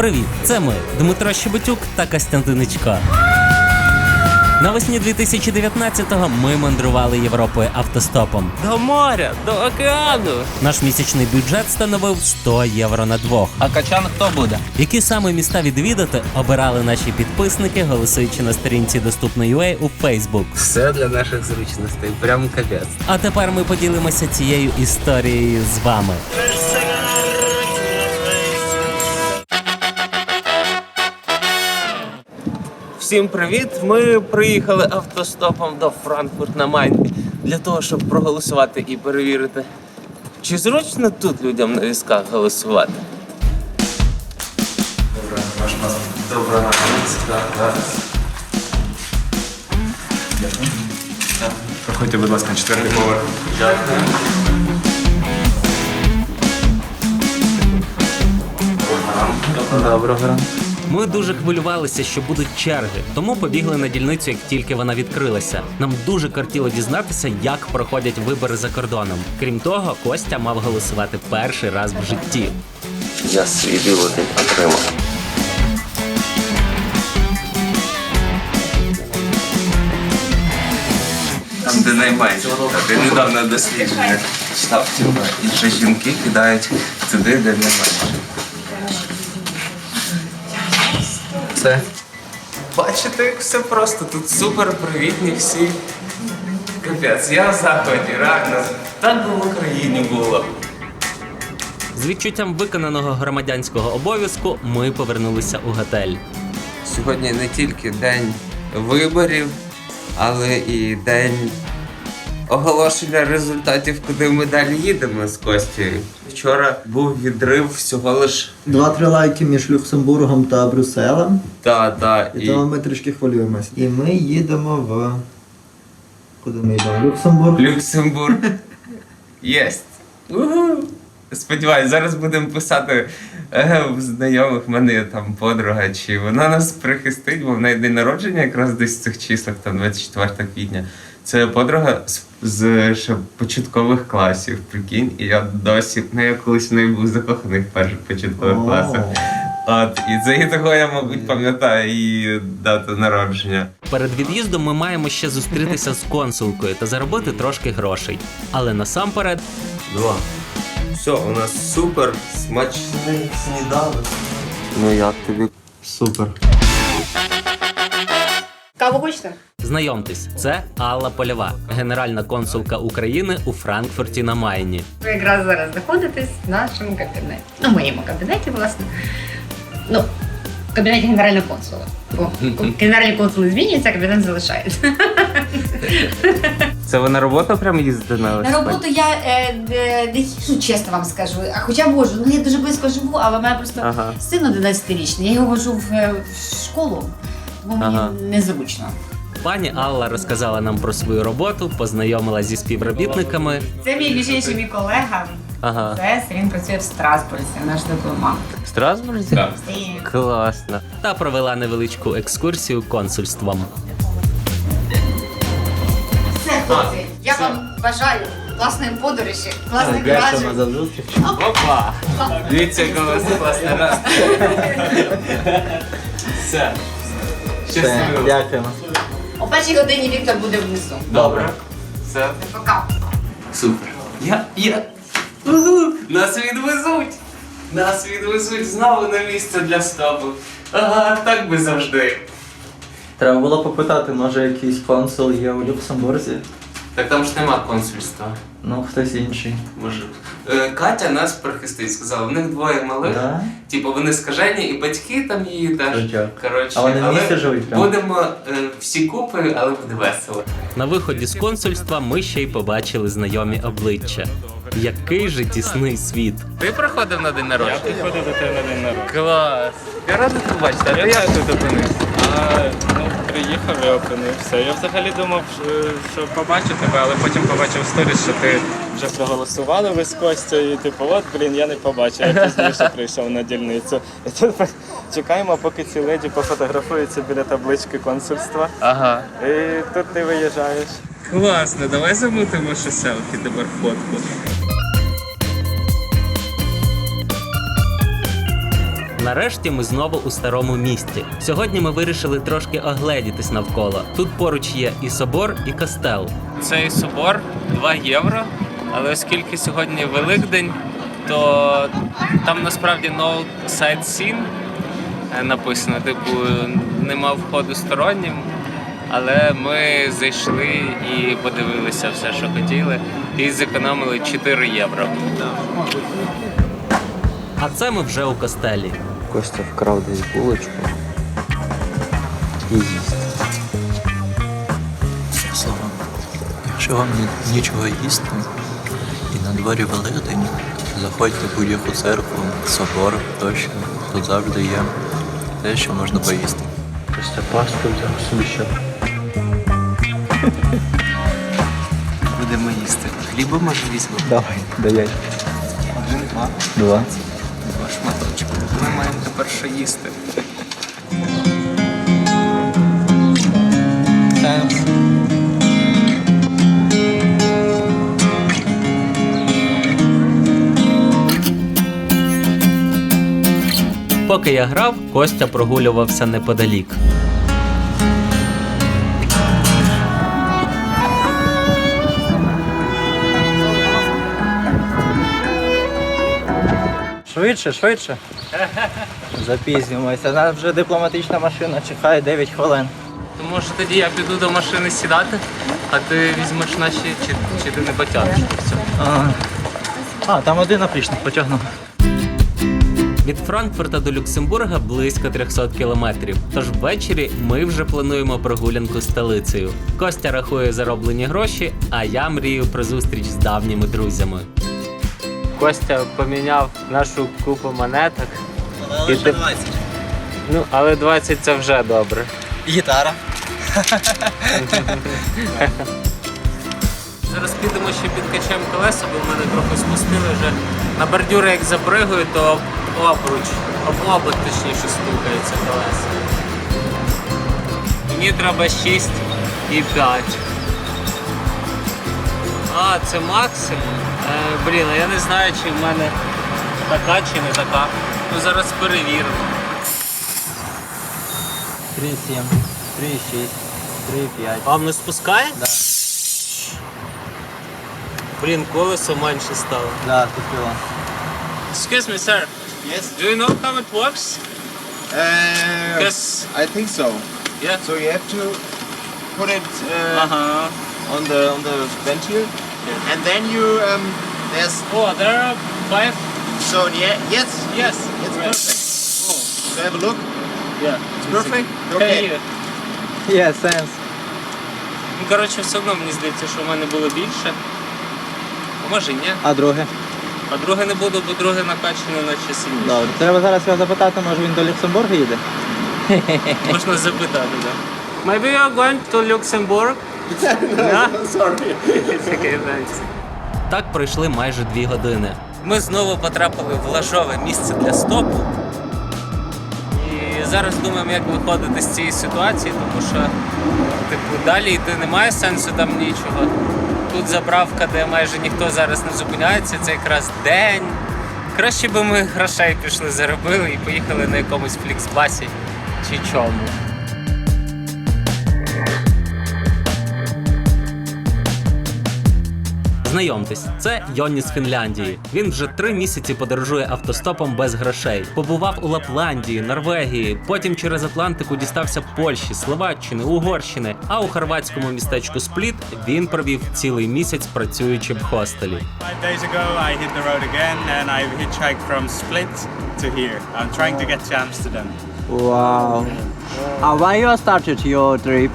Привіт, це ми, Дмитро Щебетюк та Костянтиничко. Навесні 2019-го ми мандрували Європою автостопом. До моря, до океану. Наш місячний бюджет становив 100 євро на двох. А качан хто буде? Які саме міста відвідати обирали наші підписники, голосуючи на сторінці доступно.ua у Facebook. Все для наших зручностей. Прям капець. А тепер ми поділимося цією історією з вами. Всім привіт! Ми приїхали автостопом до Франкфурт на Майні для того, щоб проголосувати і перевірити, чи зручно тут людям на візках голосувати. Доброго Проходьте, будь ласка, четвертий поверх. Дякую. Доброго ранку. Ми дуже хвилювалися, що будуть черги, тому побігли на дільницю, як тільки вона відкрилася. Нам дуже кортіло дізнатися, як проходять вибори за кордоном. Крім того, Костя мав голосувати перший раз в житті. Я свій бюлетень отримав. Там, де найменше, де недавно дослідження читав, що жінки кидають туди, де найменше. Це. Бачите, як все просто. Тут супер привітні всі. Капець, я в захваті, реально. Так би в Україні було. З відчуттям виконаного громадянського обов'язку ми повернулися у готель. Сьогодні не тільки день виборів, але і день оголошення результатів, куди ми далі їдемо з Костю. Вчора був відрив всього лиш Два-три лайки між Люксембургом та Брюсселем. та та І і тому ми трішки хвилюємось. І ми їдемо в. Куди ми йдемо? Люксембург. Люксембург. Єсть. Угу. Сподіваюсь, зараз будемо писати е, в знайомих в мене там подруга, чи вона нас прихистить, бо в неї день народження якраз десь в цих числах, там 24 квітня. Це подруга з, з ще початкових класів, прикинь, і я досі, ну я колись в неї був закоханий в перших початкових класах. От, і це і того я, мабуть, пам'ятаю її дату народження. Перед від'їздом ми маємо ще зустрітися з консулкою та заробити трошки грошей. Але насамперед Два. Все, у нас супер смачний сніданок. Ну як тобі? Супер. Каву хочете? Знайомтесь, це Алла Польова, генеральна консулка України у Франкфурті на Майні. Ви якраз зараз знаходитесь в нашому кабінеті. Ну, в моєму кабінеті, власне. Ну, в кабінеті генерального консула. Бо генеральні консули змінюються, а кабінет залишається. Це ви на роботу прям їздите на На велосипеді? роботу я е, е, не їжу, чесно вам скажу. А хоча можу, ну я дуже близько живу, але в мене просто Ага. син 11-річний. Я його вожу в, е, в школу, тому мені Ага. незручно. Пані Алла розказала нам про свою роботу, познайомила зі співробітниками. Це мій більш інший мій колега. Ага. Це він працює в Страсбурзі, наш дипломат. В Страсбурзі? Так. Класно. та провела невеличку екскурсію консульством. Все, хлопці, я вам бажаю класної подорожі, класних вражень. за зустріч. Опа! Дивіться, яка у вас класна раз. Все. Щасливо. Дякуємо. Першій годині Віктор буде внизу. Добре. Все. Пока. Супер. Я. Я. Угу. Нас відвезуть. Нас відвезуть знову на місце для стопу. Ага, так би завжди. Треба було попитати, може якийсь консул є у Люксембурзі? Так там ж нема консульства. Ну, хтось інший. Може. Е, Катя нас прихистить, сказала, в них двоє малих. Да? Типу вони скажені, і батьки там її теж. Крутяк. Коротше, А вони в місті живуть прям? будемо е, всі купи, але буде весело. На виході з консульства ми ще й побачили знайомі обличчя. Який же тісний світ. Ти приходив на день народження? Я приходив до тебе на день народження. Клас! Я радий тебе бачити, а ти як тут опинився? А, ну, приїхав і опинився. Я взагалі думав, що- що побачу тебе, але потім побачив сторіс, що ти вже проголосували ви з Костю, і типу, от, блін, я не побачив, я пізніше прийшов на дільницю. І тут чекаємо, поки ці леді пофотографуються біля таблички консульства. Ага. І тут ти виїжджаєш. Класно, давай замутимо ще селфі тепер фотку. Нарешті ми знову у старому місті. Сьогодні ми вирішили трошки огледітись навколо. Тут поруч є і собор, і костел. Цей собор 2 євро. Але оскільки сьогодні Великдень, то там насправді no side scene е, написано, типу, нема входу стороннім. Але ми зайшли і подивилися все, що хотіли, і зекономили 4 євро. А це ми вже у костелі. Костя вкрав десь булочку і їсть. Словом, якщо вам ні- нічого їсти і на дворі Великдень, заходьте в будь-яку церкву, собор тощо. Тут завжди є те, що можна поїсти. Костя пасту взяв собі ще. Будемо їсти. Хліба може візьмемо? Давай, дай. Один, два, Два. Ми маємо тепер що їсти. Поки я грав, Костя прогулювався неподалік. Швидше, швидше. Запізнюємося. Нас вже дипломатична машина чекає 9 хвилин. То може тоді я піду до машини сідати, а ти візьмеш наші чи, чи ти не потягнеш все. А, а там один опричник потягнув. Від Франкфурта до Люксембурга близько 300 кілометрів. Тож ввечері ми вже плануємо прогулянку столицею. Костя рахує зароблені гроші, а я мрію про зустріч з давніми друзями. Костя поміняв нашу купу монеток. Але І ти- Ну, але 20 це вже добре. Гітара. Зараз підемо ще підкачаємо колеса, бо в мене трохи спустили вже. На бордюри як запригую, то об обруч, об облак точніше стукається колеса. Мені треба 6 і 5. А, це максимум. Е, блін, а я не знаю, чи в мене така чи не така. Ну зараз перевіримо. 3,7, 3,6, 3,5. Вам не спускає? Да. Блін, колесо менше стало. Да, купила. Excuse me, sir. Yes. Do you know how it works? Uh, Because I think so. yeah. So you have to put it uh, Uh-huh. on the on the ventile, and then you um, there's Oh, there are five. so yeah yes Yes. it's Right. perfect. So have a look. Yeah. It's perfect. Okay. Okay. Є сенс. Ну, коротше, все одно мені здається, що в мене було більше. А може ні. А друге? А друге не буду, бо друге накачане наче сильніше. Добре. Треба зараз його запитати, може він до Люксембурга їде? Можна запитати, так. Maybe you are going to Luxembourg? Так пройшли майже дві години. Ми знову потрапили в лажове місце для стопу. І зараз думаємо, як виходити з цієї ситуації, тому що типу, далі йти немає сенсу там нічого. Тут заправка, де майже ніхто зараз не зупиняється, це якраз день. Краще би ми грошей пішли, заробили і поїхали на якомусь фліксбасі чи чому. Знайомтесь, це Йонні з Фінляндії. Він вже три місяці подорожує автостопом без грошей. Побував у Лапландії, Норвегії, потім через Атлантику дістався Польщі, Словаччини, Угорщини. А у хорватському містечку Спліт він провів цілий місяць, працюючи в хостелі. Five days ago, I hit the road again and I hitchhiked from Split to here. I'm trying to get to Amsterdam. Вау. А why you started your trip?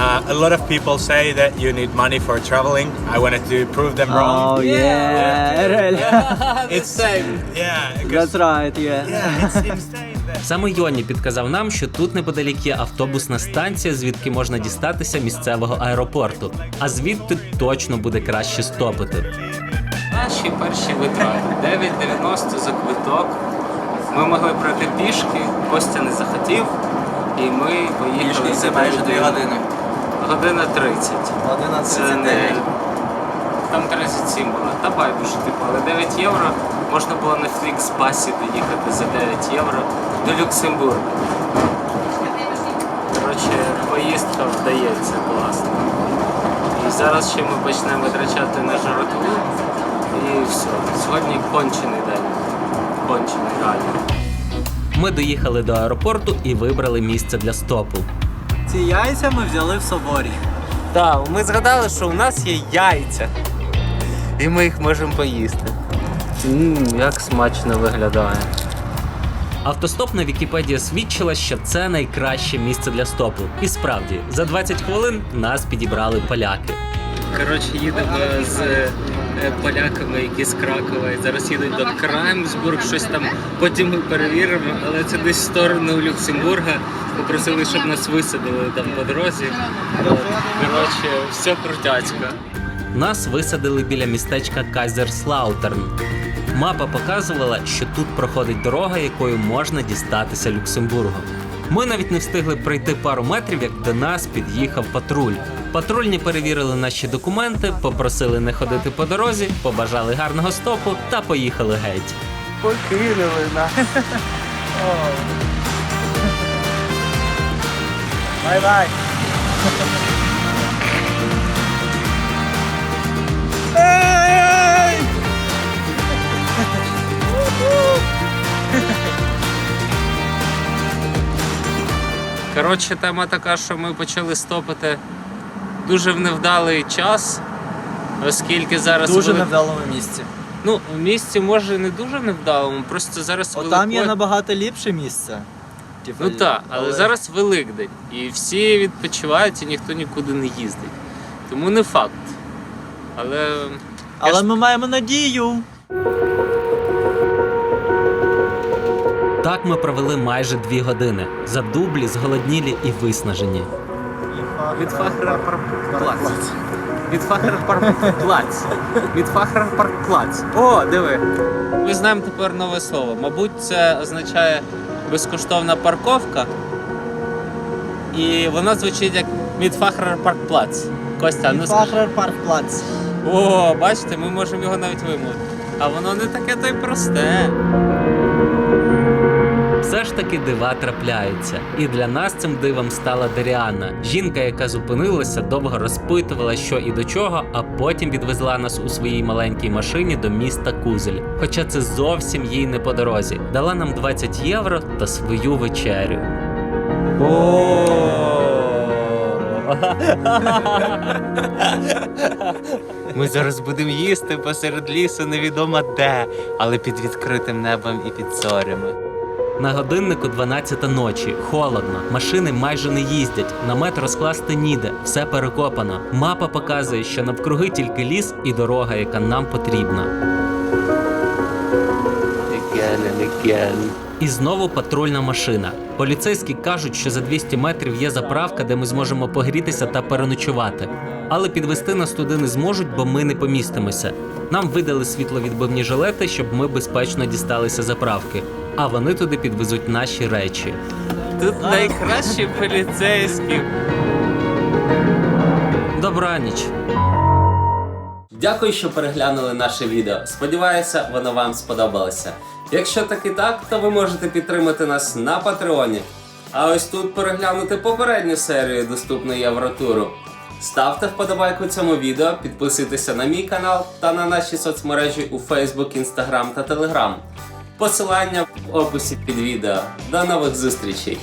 Uh, a lot of people say that you need money for traveling. I wanted to prove them wrong. Oh yeah, really? It's yeah, That's right, yeah. yeah, it's insane Саме Йонні підказав нам, що тут неподалік є автобусна станція, звідки можна дістатися місцевого аеропорту. А звідти точно буде краще стопити. Наші перші витрати 9,90 за квиток. Ми могли пройти пішки, Костя не захотів, і ми поїхали за години. Година 30. Година Це не там 37 було. Та байдуже, типу, але 9 євро можна було на флікс-пасі доїхати за 9 євро до Люксембурга. Коротше, поїздка вдається класно. І зараз ще ми почнемо витрачати на жратву. І все. Сьогодні кончений день. Кончений реально. Ми доїхали до аеропорту і вибрали місце для стопу. Ці яйця ми взяли в соборі. Так, ми згадали, що у нас є яйця. І ми їх можемо поїсти. Ммм, як смачно виглядає. Автостоп на Вікіпедії свідчила, що це найкраще місце для стопу. І справді, за 20 хвилин нас підібрали поляки. Коротше, їдемо з е, поляками, які з Кракова. І зараз їдуть до Краймсбург, щось там. Потім ми перевіримо, але це десь в сторону Люксембурга. Попросили, щоб нас висадили там по дорозі. От. Коротше, все крутяцько. Нас висадили біля містечка Кайзерслаутерн. Мапа показувала, що тут проходить дорога, якою можна дістатися Люксембургом. Ми навіть не встигли пройти пару метрів, як до нас під'їхав патруль. Патрульні перевірили наші документи, попросили не ходити по дорозі, побажали гарного стопу та поїхали геть. Покинули нас. Бай-бай. Коротше, тема така, що ми почали стопити дуже в невдалий час, оскільки зараз Дуже вели- невдалому місці. Ну, в місці може не дуже невдалому, просто зараз О, там є набагато ліпше місце. Типу, Ну так, але зараз Великдень, і всі відпочивають, і ніхто нікуди не їздить. Тому не факт. Але. Але ж- ми маємо надію. Так ми провели майже дві години. Задублі, зголоднілі і виснажені. Від Фахрерпаркплац. Від Фахрерпаркплац. Від Фахрерпаркплац. О, диви. Ми знаємо тепер нове слово. Мабуть, це означає безкоштовна парковка. І воно звучить як Мідфахрерпаркплац. Костя, ну скажи. Паркплац. О, бачите, ми можемо його навіть вимовити. А воно не таке то й просте. Все ж таки дива трапляються. І для нас цим дивом стала Даріана. Жінка, яка зупинилася, довго розпитувала, що і до чого, а потім відвезла нас у своїй маленькій машині до міста Кузель. Хоча це зовсім їй не по дорозі. Дала нам 20 євро та свою вечерю. Ми зараз будемо їсти посеред лісу невідомо де, але під відкритим небом і під зорями. На годиннику 12 ночі, холодно, машини майже не їздять, намет розкласти ніде, все перекопано. Мапа показує, що навкруги тільки ліс і дорога, яка нам потрібна. І знову патрульна машина. Поліцейські кажуть, що за 200 метрів є заправка, де ми зможемо погрітися та переночувати. Але підвести нас туди не зможуть, бо ми не помістимося. Нам видали світловідбивні жилети, щоб ми безпечно дісталися заправки. А вони туди підвезуть наші речі. Тут найкращі поліцейські. Добраніч. Дякую, що переглянули наше відео. Сподіваюся, воно вам сподобалося. Якщо так і так, то ви можете підтримати нас на Патреоні. А ось тут переглянути попередню серію доступної Євротуру. Ставте вподобайку цьому відео, підписуйтеся на мій канал та на наші соцмережі у Facebook, Instagram та Telegram. Посилання в описі під відео. До нових зустрічей!